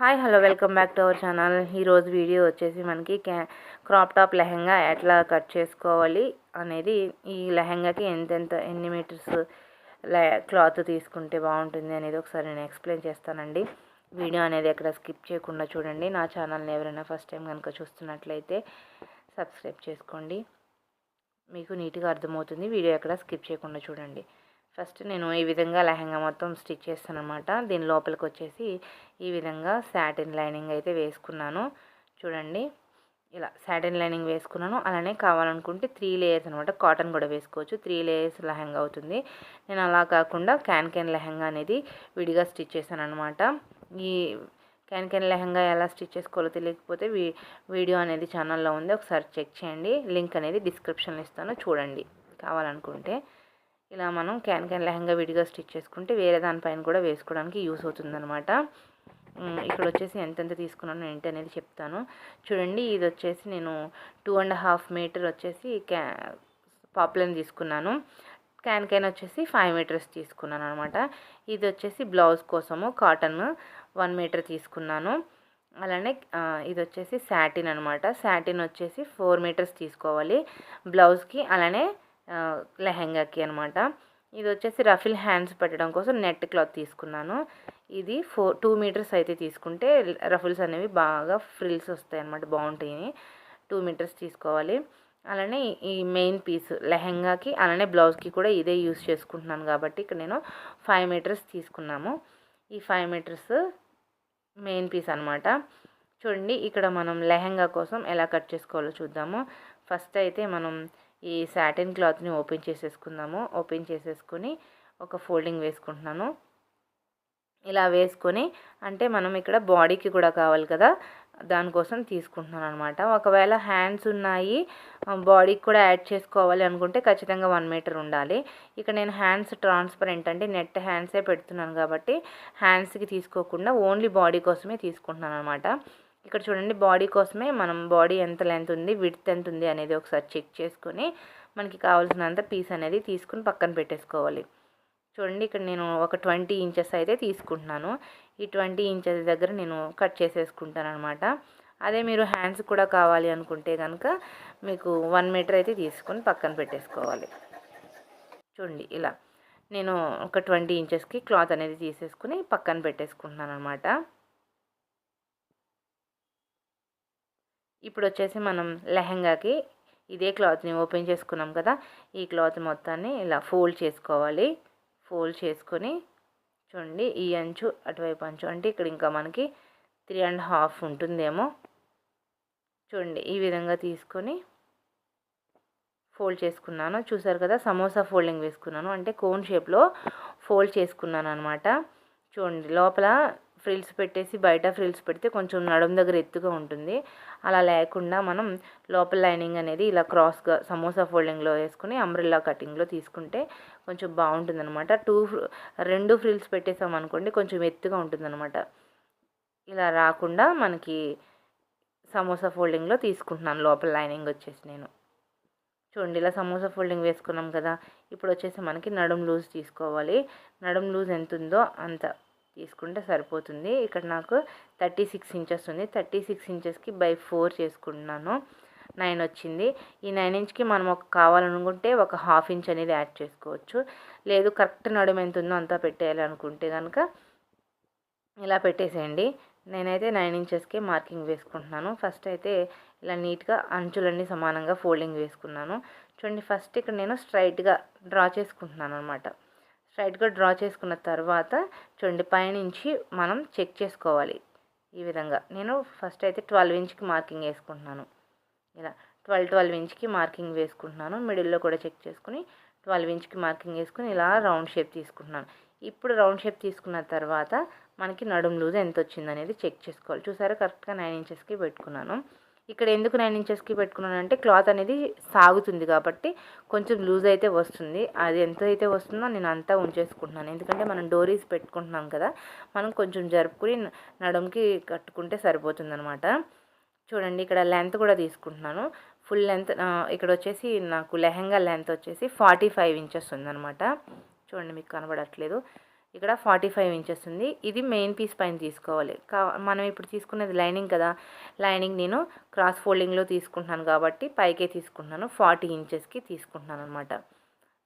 Hi hello welcome back to our channel ఈరోజు video వచ్చేసి మనకి క్యా క్రాప్ టాప్ లెహంగా ఎట్లా కట్ చేసుకోవాలి అనేది ఈ లెహంగాకి ఎంతెంత ఎన్ని మీటర్స్ క్లాత్ తీసుకుంటే బాగుంటుంది అనేది ఒకసారి నేను ఎక్స్ప్లెయిన్ చేస్తానండి. వీడియో అనేది ఎక్కడ స్కిప్ చేయకుండా చూడండి. నా ఛానల్ని ఎవరైనా ఫస్ట్ టైం కనుక చూస్తున్నట్లయితే సబ్స్క్రైబ్ చేసుకోండి. మీకు నీట్గా అర్థమవుతుంది. వీడియో ఎక్కడ స్కిప్ చేయకుండా చూడండి. ఫస్ట్ నేను ఈ విధంగా లెహంగా మొత్తం స్టిచ్ చేస్తాను అనమాట దీని లోపలికి వచ్చేసి ఈ విధంగా సాటిన్ లైనింగ్ అయితే వేసుకున్నాను. చూడండి. ఇలా సాటిన్ లైనింగ్ వేసుకున్నాను. అలానే కావాలనుకుంటే త్రీ లేయర్స్ అనమాట కాటన్ కూడా వేసుకోవచ్చు. త్రీ లేయర్స్ లెహంగా అవుతుంది. నేను అలా కాకుండా క్యాన్ క్యాన్ లెహంగా అనేది విడిగా స్టిచ్ చేశాను అనమాట ఈ క్యాన్ క్యాన్ లెహంగా ఎలా స్టిచ్ చేసుకోవాలో తెలియకపోతే వీ వీడియో అనేది ఛానల్లో ఉంది. ఒకసారి చెక్ చేయండి. లింక్ అనేది డిస్క్రిప్షన్లో ఇస్తాను. చూడండి. కావాలనుకుంటే. ఇలా మనం క్యాన్ క్యాన్ లెహంగా విడిగా స్టిచ్ చేసుకుంటే వేరే దానిపైన కూడా వేసుకోవడానికి యూస్ అవుతుందన్నమాట. ఇక్కడ వచ్చేసి ఎంతెంత తీసుకున్నాను ఏంటి అనేది చెప్తాను. చూడండి ఇది వచ్చేసి నేను టూ అండ్ హాఫ్ మీటర్ వచ్చేసి క్యా పాపులర్ తీసుకున్నాను. క్యాన్ క్యాన్ వచ్చేసి ఫైవ్ మీటర్స్ తీసుకున్నాను అనమాట ఇది వచ్చేసి బ్లౌజ్ కోసము కాటన్ వన్ మీటర్ తీసుకున్నాను. అలానే ఇది వచ్చేసి శాటిన్ అనమాట శాటిన్ వచ్చేసి ఫోర్ మీటర్స్ తీసుకోవాలి బ్లౌజ్కి. అలానే లెహెంగాకి అనమాట ఇది వచ్చేసి రఫిల్ హ్యాండ్స్ పెట్టడం కోసం నెట్ క్లాత్ తీసుకున్నాను. ఇది ఫోర్ టూ మీటర్స్ అయితే తీసుకుంటే రఫిల్స్ అనేవి బాగా ఫ్రిల్స్ వస్తాయి అనమాట బాగుంటాయి టూ మీటర్స్ తీసుకోవాలి. అలానే ఈ మెయిన్ పీస్ లెహెంగాకి అలానే బ్లౌజ్కి కూడా ఇదే యూస్ చేసుకుంటున్నాను కాబట్టి ఇక్కడ నేను ఫైవ్ మీటర్స్ తీసుకున్నాము. ఈ ఫైవ్ మీటర్స్ మెయిన్ పీస్ అనమాట చూడండి ఇక్కడ మనం లెహెంగా కోసం ఎలా కట్ చేసుకోవాలో చూద్దాము. ఫస్ట్ అయితే మనం ఈ సాటిన్ క్లాత్ని ఓపెన్ చేసేసుకుందాము. ఓపెన్ చేసేసుకొని ఒక ఫోల్డింగ్ వేసుకుంటున్నాను. ఇలా వేసుకొని అంటే మనం ఇక్కడ బాడీకి కూడా కావాలి కదా దానికోసం తీసుకుంటున్నాను అనమాట ఒకవేళ హ్యాండ్స్ ఉన్నాయి బాడీకి కూడా యాడ్ చేసుకోవాలి అనుకుంటే ఖచ్చితంగా వన్ మీటర్ ఉండాలి. ఇక నేను హ్యాండ్స్ ట్రాన్స్పరెంట్ అంటే నెట్ హ్యాండ్సే పెడుతున్నాను కాబట్టి హ్యాండ్స్కి తీసుకోకుండా ఓన్లీ బాడీ కోసమే తీసుకుంటున్నాను అనమాట ఇక్కడ చూడండి బాడీ కోసమే మనం బాడీ ఎంత లెంత్ ఉంది విడ్త్ ఎంత ఉంది అనేది ఒకసారి చెక్ చేసుకొని మనకి కావాల్సినంత పీస్ అనేది తీసుకుని పక్కన పెట్టేసుకోవాలి. చూడండి ఇక్కడ నేను ఒక ట్వంటీ ఇంచెస్ అయితే తీసుకుంటున్నాను. ఈ ట్వంటీ ఇంచెస్ దగ్గర నేను కట్ చేసేసుకుంటాను అనమాట అదే మీరు హ్యాండ్స్ కూడా కావాలి అనుకుంటే కనుక మీకు వన్ మీటర్ అయితే తీసుకొని పక్కన పెట్టేసుకోవాలి. చూడండి ఇలా నేను ఒక ట్వంటీ ఇంచెస్కి క్లాత్ అనేది తీసేసుకుని పక్కన పెట్టేసుకుంటున్నాను అనమాట ఇప్పుడు వచ్చేసి మనం లెహంగాకి ఇదే క్లాత్ని ఓపెన్ చేసుకున్నాం కదా ఈ క్లాత్ మొత్తాన్ని ఇలా ఫోల్డ్ చేసుకోవాలి. ఫోల్డ్ చేసుకొని చూడండి ఈ అంచు అటువైపు అంచు అంటే ఇక్కడ ఇంకా మనకి త్రీ అండ్ హాఫ్ ఉంటుందేమో. చూడండి ఈ విధంగా తీసుకొని ఫోల్డ్ చేసుకున్నాను. చూసారు కదా సమోసా ఫోల్డింగ్ వేసుకున్నాను. అంటే కోన్ షేప్లో ఫోల్డ్ చేసుకున్నాను అనమాట చూడండి లోపల ఫ్రిల్స్ పెట్టేసి బయట ఫ్రిల్స్ పెడితే కొంచెం నడుం దగ్గర ఎత్తుగా ఉంటుంది. అలా లేకుండా మనం లోపల లైనింగ్ అనేది ఇలా క్రాస్గా సమోసా ఫోల్డింగ్లో వేసుకుని అంబ్రిల్లా కటింగ్లో తీసుకుంటే కొంచెం బాగుంటుంది అనమాట టూ రెండు ఫ్రిల్స్ పెట్టేసాం అనుకోండి కొంచెం ఎత్తుగా ఉంటుందన్నమాట. ఇలా రాకుండా మనకి సమోసా ఫోల్డింగ్లో తీసుకుంటున్నాను లోపల లైనింగ్ వచ్చేసి నేను. చూడండి ఇలా సమోసా ఫోల్డింగ్ వేసుకున్నాం కదా ఇప్పుడు వచ్చేసి మనకి నడుం లూజ్ తీసుకోవాలి. నడుం లూజ్ ఎంత ఉందో అంత. తీసుకుంటే సరిపోతుంది. ఇక్కడ నాకు థర్టీ సిక్స్ ఇంచెస్ ఉంది. థర్టీ సిక్స్ ఇంచెస్కి బై ఫోర్ చేసుకుంటున్నాను. నైన్ వచ్చింది. ఈ నైన్ ఇంచ్కి మనం ఒక కావాలనుకుంటే ఒక హాఫ్ ఇంచ్ అనేది యాడ్ చేసుకోవచ్చు. లేదు కరెక్ట్ నడుము ఎంత ఉందో అంతా పెట్టేయాలి అనుకుంటే కనుక ఇలా పెట్టేసేయండి. నేనైతే నైన్ ఇంచెస్కే మార్కింగ్ వేసుకుంటున్నాను. ఫస్ట్ అయితే ఇలా నీట్గా అంచులన్నీ సమానంగా ఫోల్డింగ్ వేసుకున్నాను. చూడండి ఫస్ట్ ఇక్కడ నేను స్ట్రైట్గా డ్రా చేసుకుంటున్నాను అనమాట స్ట్రైట్గా డ్రా చేసుకున్న తర్వాత చూడండి పైనుంచి మనం చెక్ చేసుకోవాలి ఈ విధంగా. నేను ఫస్ట్ అయితే ట్వెల్వ్ ఇంచ్కి మార్కింగ్ వేసుకుంటున్నాను. ఇలా ట్వెల్వ్ ట్వెల్వ్ ఇంచ్కి మార్కింగ్ వేసుకుంటున్నాను. మిడిల్లో కూడా చెక్ చేసుకుని ట్వెల్వ్ ఇంచ్కి మార్కింగ్ వేసుకుని ఇలా రౌండ్ షేప్ తీసుకుంటున్నాను. ఇప్పుడు రౌండ్ షేప్ తీసుకున్న తర్వాత మనకి నడుం లూజ్ ఎంత వచ్చింది అనేది చెక్ చేసుకోవాలి. చూసారా? కరెక్ట్గా నైన్ ఇంచెస్కి పెట్టుకున్నాను. ఇక్కడ ఎందుకు నైన్ ఇంచెస్కి పెట్టుకున్నాను అంటే క్లాత్ అనేది సాగుతుంది కాబట్టి కొంచెం లూజ్ అయితే వస్తుంది. అది ఎంత అయితే వస్తుందో నేను అంతా ఉంచేసుకుంటున్నాను. ఎందుకంటే మనం డోరీస్ పెట్టుకుంటున్నాం కదా మనం కొంచెం జరుపుకుని నడుంకి కట్టుకుంటే సరిపోతుంది అనమాట చూడండి ఇక్కడ లెంత్ కూడా తీసుకుంటున్నాను. ఫుల్ లెంత్ ఇక్కడ వచ్చేసి నాకు లెహంగా లెంత్ వచ్చేసి ఫార్టీ ఫైవ్ ఇంచెస్ ఉందనమాట చూడండి మీకు కనబడట్లేదు. ఇక్కడ ఫార్టీ ఫైవ్ ఇంచెస్ ఉంది. ఇది మెయిన్ పీస్ పైన తీసుకోవాలి. కా మనం ఇప్పుడు తీసుకున్నది లైనింగ్ కదా. లైనింగ్ నేను క్రాస్ ఫోల్డింగ్లో తీసుకుంటున్నాను కాబట్టి పైకే తీసుకుంటున్నాను. ఫార్టీ ఇంచెస్కి తీసుకుంటున్నాను అనమాట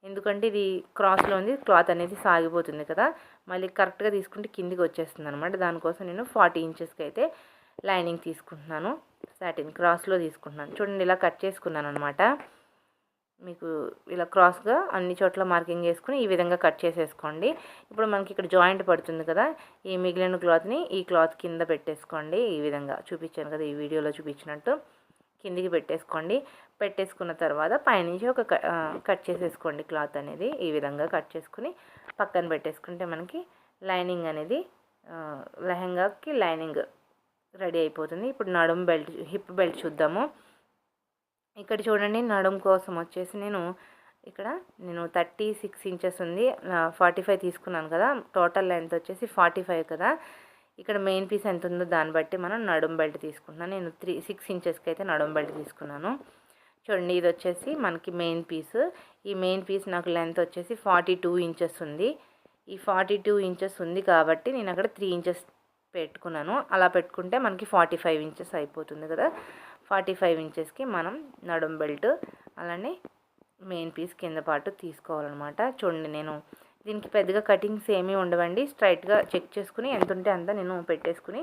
ఎందుకంటే ఇది క్రాస్లో ఉంది. క్లాత్ అనేది సాగిపోతుంది కదా. మళ్ళీ కరెక్ట్గా తీసుకుంటే కిందికి వచ్చేస్తుంది అనమాట దానికోసం నేను ఫార్టీ ఇంచెస్కి అయితే లైనింగ్ తీసుకుంటున్నాను. సాటిన్ క్రాస్లో తీసుకుంటున్నాను. చూడండి ఇలా కట్ చేసుకున్నాను అనమాట మీకు ఇలా క్రాస్గా అన్ని చోట్ల మార్కింగ్ చేసుకుని ఈ విధంగా కట్ చేసేసుకోండి. ఇప్పుడు మనకి ఇక్కడ జాయింట్ పడుతుంది కదా ఈ మిగిలిన క్లాత్ని ఈ క్లాత్ కింద పెట్టేసుకోండి. ఈ విధంగా చూపించాను కదా ఈ వీడియోలో చూపించినట్టు కిందికి పెట్టేసుకోండి. పెట్టేసుకున్న తర్వాత పైనుంచి ఒక కట్ చేసేసుకోండి క్లాత్ అనేది. ఈ విధంగా కట్ చేసుకుని పక్కన పెట్టేసుకుంటే మనకి లైనింగ్ అనేది లెహంగాకి లైనింగ్ రెడీ అయిపోతుంది. ఇప్పుడు నడుము బెల్ట్ హిప్ బెల్ట్ చూద్దాము. ఇక్కడ చూడండి నడుము కోసం వచ్చేసి నేను ఇక్కడ నేను థర్టీ సిక్స్ ఇంచెస్ ఉంది. ఫార్టీ ఫైవ్ తీసుకున్నాను కదా. టోటల్ లెంత్ వచ్చేసి ఫార్టీ ఫైవ్ కదా. ఇక్కడ మెయిన్ పీస్ ఎంత ఉందో దాన్ని బట్టి మనం నడుము బెల్ట్ తీసుకుంటున్నాను. నేను త్రీ సిక్స్ ఇంచెస్కి అయితే నడుము బెల్ట్ తీసుకున్నాను. చూడండి ఇది వచ్చేసి మనకి మెయిన్ పీస్. ఈ మెయిన్ పీస్ నాకు లెంత్ వచ్చేసి ఫార్టీ టూ ఇంచెస్ ఉంది. ఈ ఫార్టీ టూ ఇంచెస్ ఉంది కాబట్టి నేను అక్కడ త్రీ ఇంచెస్ పెట్టుకున్నాను. అలా పెట్టుకుంటే మనకి ఫార్టీ ఫైవ్ ఇంచెస్ అయిపోతుంది కదా. ఫార్టీ ఫైవ్ ఇంచెస్కి మనం నడుం బెల్ట్ అలానే మెయిన్ పీస్ కింద పాటు తీసుకోవాలన్నమాట. చూడండి నేను దీనికి పెద్దగా కటింగ్స్ ఏమీ ఉండవండి. స్ట్రైట్గా చెక్ చేసుకుని ఎంత ఉంటే అంత నేను పెట్టేసుకుని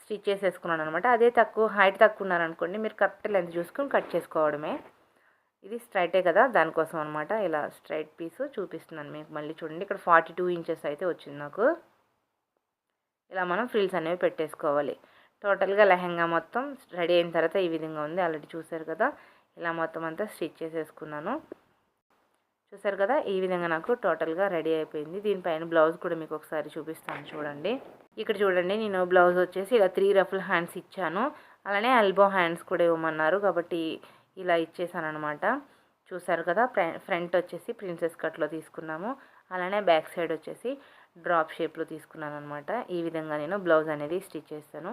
స్టిచ్ చేసేసుకున్నాను అనమాట అదే తక్కువ హైట్ తక్కువ ఉన్నారనుకోండి మీరు కరెక్ట్ లెంత్ చూసుకొని కట్ చేసుకోవడమే. ఇది స్ట్రైటే కదా దానికోసం అనమాట ఇలా స్ట్రైట్ పీస్ చూపిస్తున్నాను మీకు మళ్ళీ చూడండి. ఇక్కడ ఫార్టీ టూ ఇంచెస్ అయితే వచ్చింది నాకు. ఇలా మనం ఫ్రిల్స్ అనేవి పెట్టేసుకోవాలి. టోటల్గా లెహంగా మొత్తం రెడీ అయిన తర్వాత ఈ విధంగా ఉంది. ఆల్రెడీ చూసారు కదా ఇలా మొత్తం అంతా స్టిచ్ చేసేసుకున్నాను. చూసారు కదా ఈ విధంగా నాకు టోటల్గా రెడీ అయిపోయింది. దీనిపైన బ్లౌజ్ కూడా మీకు ఒకసారి చూపిస్తాను చూడండి. ఇక్కడ చూడండి నేను బ్లౌజ్ వచ్చేసి ఇలా త్రీ రఫుల్ హ్యాండ్స్ ఇచ్చాను. అలానే ఎల్బో హ్యాండ్స్ కూడా ఇవ్వమన్నారు కాబట్టి ఇలా ఇచ్చేసాను అనమాట చూసారు కదా ఫ్రంట్ వచ్చేసి ప్రిన్సెస్ కట్లో తీసుకున్నాము. అలానే బ్యాక్ సైడ్ వచ్చేసి డ్రాప్ షేప్లో తీసుకున్నాను అనమాట ఈ విధంగా నేను బ్లౌజ్ అనేది స్టిచ్ చేస్తాను.